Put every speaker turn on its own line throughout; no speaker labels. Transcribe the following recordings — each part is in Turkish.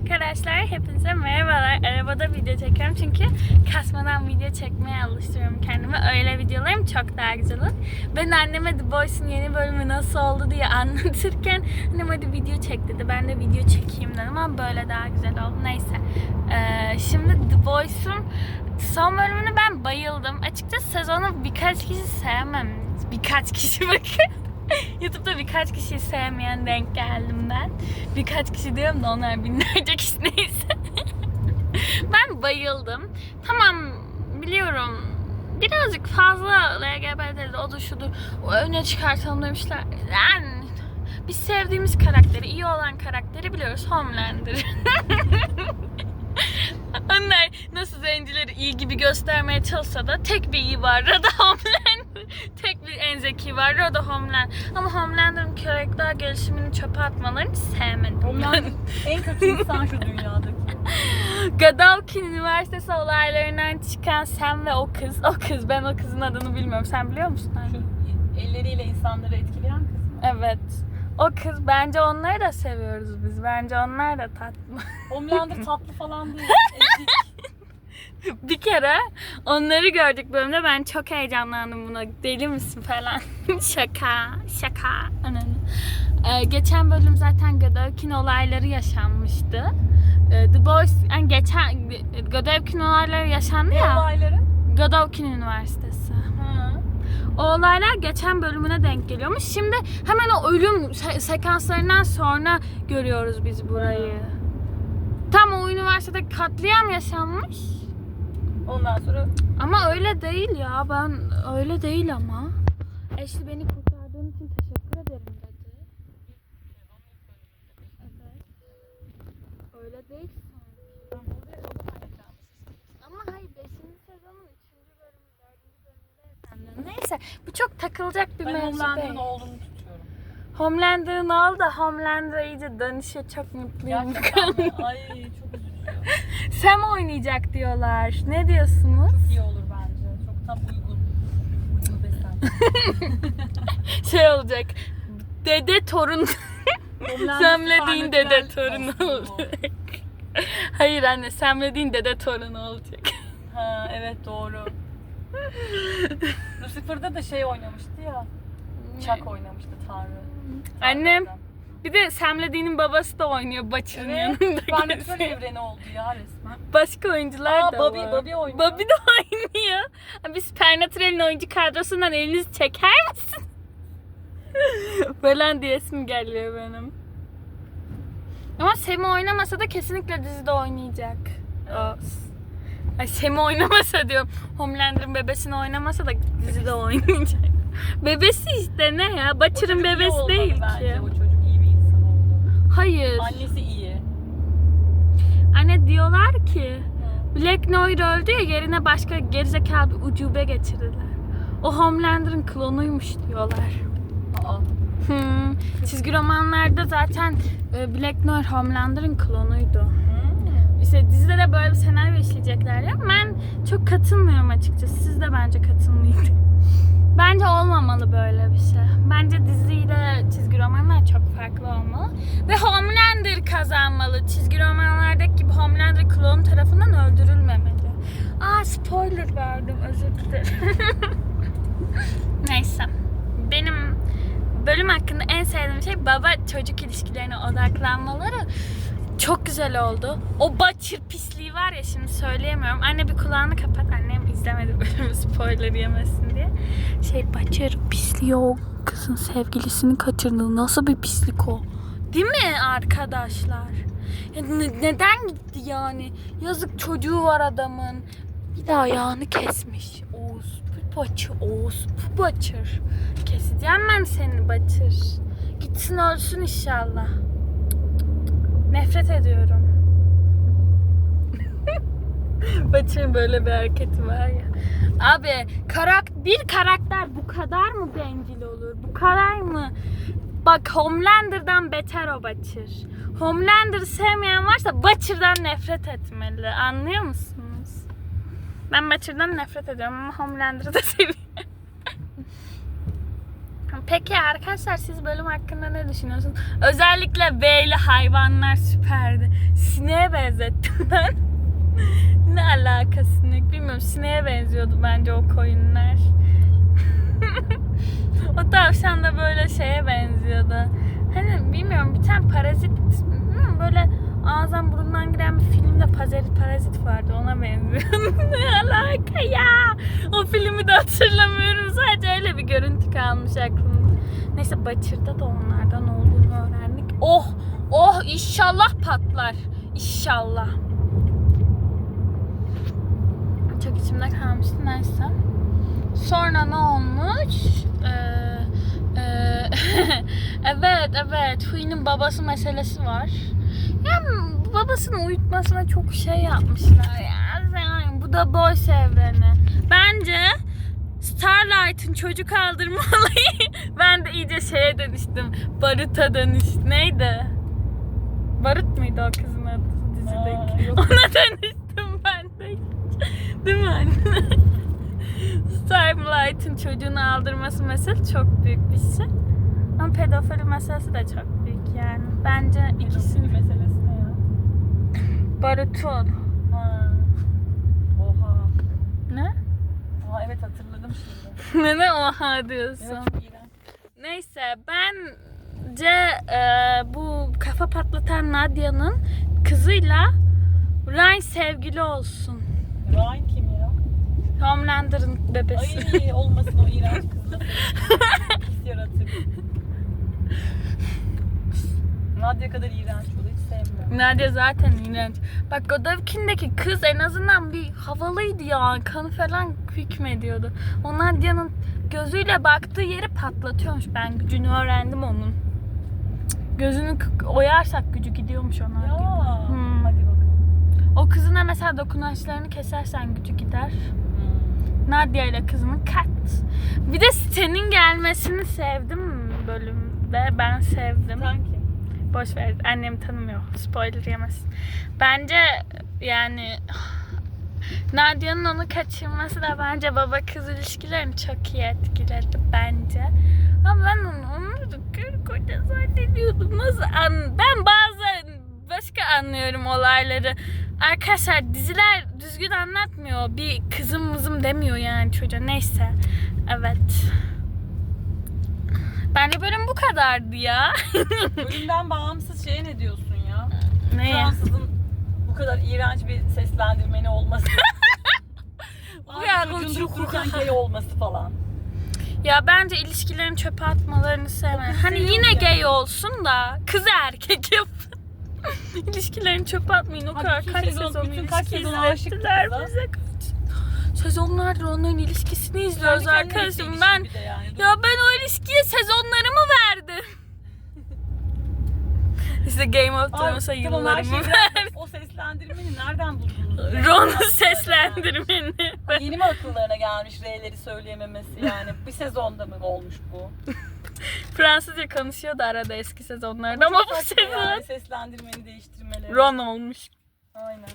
arkadaşlar, hepinize merhabalar. Arabada video çekiyorum çünkü kasmadan video çekmeye alıştırıyorum kendimi. Öyle videolarım çok daha güzel olur. Ben anneme The Boys'un yeni bölümü nasıl oldu diye anlatırken annem hadi video çek dedi. Ben de video çekeyim dedim ama böyle daha güzel oldu. Neyse. Ee, şimdi The Boys'un son bölümünü ben bayıldım. Açıkçası sezonu birkaç kişi sevmem. Birkaç kişi bakın. YouTube'da birkaç kişiyi sevmeyen denk geldim ben. Birkaç kişi diyorum da onlar binlerce kişi neyse. ben bayıldım. Tamam biliyorum birazcık fazla LGBT'de o da şudur o öne çıkartalım demişler. Yani biz sevdiğimiz karakteri, iyi olan karakteri biliyoruz. Homelander. Onlar nasıl zencileri iyi gibi göstermeye çalışsa da tek bir iyi var. Da Homelander. Tek bir en zeki var. O da Homelander. Ama Homelander'ın karakter gelişimini çöpe atmalarını sevmedim.
Onlar en kötü insan şu dünyadaki.
Godalkin Üniversitesi olaylarından çıkan sen ve o kız. O kız. Ben o kızın adını bilmiyorum. Sen biliyor musun?
Şu elleriyle insanları etkileyen kız mı?
Evet. O kız. Bence onları da seviyoruz biz. Bence onlar da tatlı.
Homelander tatlı falan değil. Ezik.
bir kere onları gördük bölümde ben çok heyecanlandım buna. Deli misin falan. şaka, şaka. Ananı. Ee, geçen bölüm zaten Godolkin olayları yaşanmıştı. Ee, The Boys, yani geçen Godolkin olayları yaşandı
Ne
ya.
olayları?
Godolkin Üniversitesi.
Ha.
O olaylar geçen bölümüne denk geliyormuş. Şimdi hemen o ölüm se- sekanslarından sonra görüyoruz biz burayı. Tam o üniversitede katliam yaşanmış.
Ondan sonra
Ama öyle değil ya. Ben öyle değil ama. Ashley beni kurtardığın için teşekkür ederim dedi. Evet. Öyle değil sanki. Ama hayır 5. sezonun 3. bölümü 4. bölümünde yaşandı. Neyse bu çok takılacak bir
ben
mevzu değil.
oğlunu tutuyorum.
Homelander'ın oğlu da Homelander'a iyice dönüşe çok mutluyum.
Gerçekten mi? Ay çok üzücü.
Sam oynayacak diyorlar. Ne diyorsunuz?
İyi olur bence. Çok tam uygun. Uygun.
Şey olacak. Dede torun Semlediğin dede torunu olacak. Hayır anne semlediğin dede torunu olacak.
Ha evet doğru. Lucifer'da da şey oynamıştı ya. Chuck oynamıştı Tanrı.
Annem. Bir de semlediğinin babası da oynuyor Butcher'ın
Evet.
yanında.
Supernatural evreni oldu ya resmen.
Başka oyuncular
Aa,
da
Bobby-
var.
Bobby oynuyor.
Bobby de oynuyor. Biz Supernatural'in oyuncu kadrosundan elinizi çeker misin? Falan diyesim geliyor benim. Ama Semi oynamasa da kesinlikle dizide oynayacak. O. Ay Semi oynamasa diyorum. Homelander'ın bebesini oynamasa da dizide oynayacak. Bebesi işte ne ya?
O
Butcher'ın
çocuk iyi
bebesi
olmalı
değil
bence.
ki.
O çocuk iyi bir insan oldu.
Hayır.
Annesi iyi.
Anne diyorlar ki Black Noir öldü ya yerine başka gerizekalı bir ucube getirdiler. O Homelander'ın klonuymuş diyorlar.
Aa.
Hmm. Çizgi romanlarda zaten e, Black Noir Homelander'ın klonuydu.
Hmm.
İşte dizide de böyle bir senaryo işleyecekler ya. Ben çok katılmıyorum açıkçası. Siz de bence katılmayın. Olmamalı böyle bir şey. Bence diziyle çizgi romanlar çok farklı olmalı. Ve Homelander kazanmalı. Çizgi romanlardaki gibi Homelander klon tarafından öldürülmemeli. Aa spoiler verdim özür dilerim. Neyse. Benim bölüm hakkında en sevdiğim şey baba çocuk ilişkilerine odaklanmaları çok güzel oldu. O Butcher pisliği var ya şimdi söyleyemiyorum. Anne bir kulağını kapat. Annem izlemedi bölümü spoiler yemesin diye. Şey Butcher pisliği o kızın sevgilisini kaçırdı. Nasıl bir pislik o? Değil mi arkadaşlar? Ne- neden gitti yani? Yazık çocuğu var adamın. Bir de ayağını kesmiş. Oğuz. Bu Butcher. Oğuz. Bu Butcher. Keseceğim ben seni Butcher. Gitsin ölsün inşallah. Nefret ediyorum. Butcher'ın böyle bir hareketi var ya. Abi karak bir karakter bu kadar mı bencil olur? Bu kadar mı? Bak Homelander'dan beter o Butcher. Homelander'ı sevmeyen varsa Butcher'dan nefret etmeli. Anlıyor musunuz? Ben Butcher'dan nefret ediyorum ama Homelander'ı da seviyorum. Peki arkadaşlar siz bölüm hakkında ne düşünüyorsunuz? Özellikle B'li hayvanlar süperdi. Sineğe benzettim ben. ne alakası sinek bilmiyorum. Sineğe benziyordu bence o koyunlar. o tavşan da böyle şeye benziyordu. Hani bilmiyorum bir tane parazit hmm, böyle ağızdan burundan giren bir filmde parazit parazit vardı ona benziyor. ne alaka ya? O filmi de hatırlamıyorum. Kalmış aklımda. Neyse Bacır'da da onlardan olduğunu öğrendik. Oh! Oh inşallah patlar. İnşallah. Çok içimde kalmıştı neyse. Sonra ne olmuş? Ee, e, evet evet Hui'nin babası meselesi var. Yani babasını uyutmasına çok şey yapmışlar ya. Yani bu da boş evreni. Bence Starlight'ın çocuk aldırma olayı ben de iyice şeye dönüştüm. Barut'a dönüş. Neydi? Barut muydu o kızın adı dizideki? Ona dönüştüm ben de. Değil mi anne? Starlight'ın çocuğunu aldırması mesela çok büyük bir şey. Ama pedofili meselesi de çok büyük yani. Bence
ikisinin meselesi ne ya?
Barut'un.
Ha. Oha.
Ne?
Aa, evet hatırladım şimdi.
ne ne oha diyorsun?
Evet çok iğrenç.
Neyse bence e, bu kafa patlatan Nadia'nın kızıyla Ryan sevgili olsun.
Ryan kim ya?
Homelander'ın bebesi.
Ay olmasın o iğrenç kız. Pis yaratık. Nadia kadar iğrenç o da hiç sevmiyorum.
Nadia zaten iğrenç. Bak Godovkin'deki kız en azından bir havalıydı ya. Kanı falan hükmediyordu. O Nadia'nın gözüyle baktığı yeri patlatıyormuş. Ben gücünü öğrendim onun. Gözünü oyarsak gücü gidiyormuş ona.
Ya.
Hmm.
Hadi bakalım.
O kızına mesela dokunaçlarını kesersen gücü gider.
Hmm.
Nadia ile kızını kat. Bir de Sten'in gelmesini sevdim bölümde. Ben sevdim.
Sanki.
Boş ver. Annem tanımıyor. Spoiler yemesin. Bence yani Nadia'nın onu kaçırması da bence baba kız ilişkilerini çok iyi etkiledi bence. Ama ben onu, onu karı koca zannediyordum. Nasıl an ben bazen başka anlıyorum olayları. Arkadaşlar diziler düzgün anlatmıyor. Bir kızım mızım demiyor yani çocuğa. Neyse. Evet. Bence bölüm bu kadardı ya.
Bölümden bağımsız şeye ne diyorsun ya?
Neye?
Fransızın bu kadar iğrenç bir seslendirmeni olması.
Bu ya,
çocuğun gay olması falan.
Ya bence ilişkilerin çöpe atmalarını sevmem. Hani yine gay olsun da kız erkek yap. İlişkilerin çöpe atmayın o
Abi
kadar kaç
sezon-
sezon
bütün
ilişki
kaç sezon aşıktı
izlettiler
kıza.
bize. Sezonlardır onların ilişkisini izliyoruz
Kendi kendine
arkadaşım. Ben
ilişki bir de yani.
ya ben o ilişkiye sezonlarımı verdim. İşte Game of
Ay,
Thrones'a
tamam, her
yıllarımı
şeyi
verdim.
O seslendirmeni nereden buldunuz?
Ron'u seslendirmeni.
Yeni mi akıllarına gelmiş R'leri söyleyememesi yani? Bir sezonda mı olmuş bu?
Fransızca konuşuyordu arada eski sezonlarda ama
çok
bu
saçma
sezon
yani seslendirmeni değiştirmeleri.
Ron olmuş.
Aynen.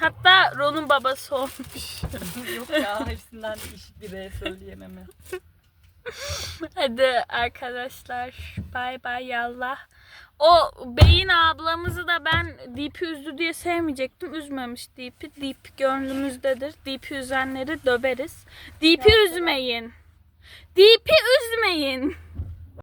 Hatta Ron'un babası olmuş.
Yok ya hepsinden değişik bir R söyleyememe.
Hadi arkadaşlar bay bay yallah. O beyin ablamızı da ben Deep'i üzdü diye sevmeyecektim. Üzmemiş Deep'i. Deep gönlümüzdedir. Deep'i üzenleri döveriz. Deep'i üzmeyin. Deep'i üzmeyin.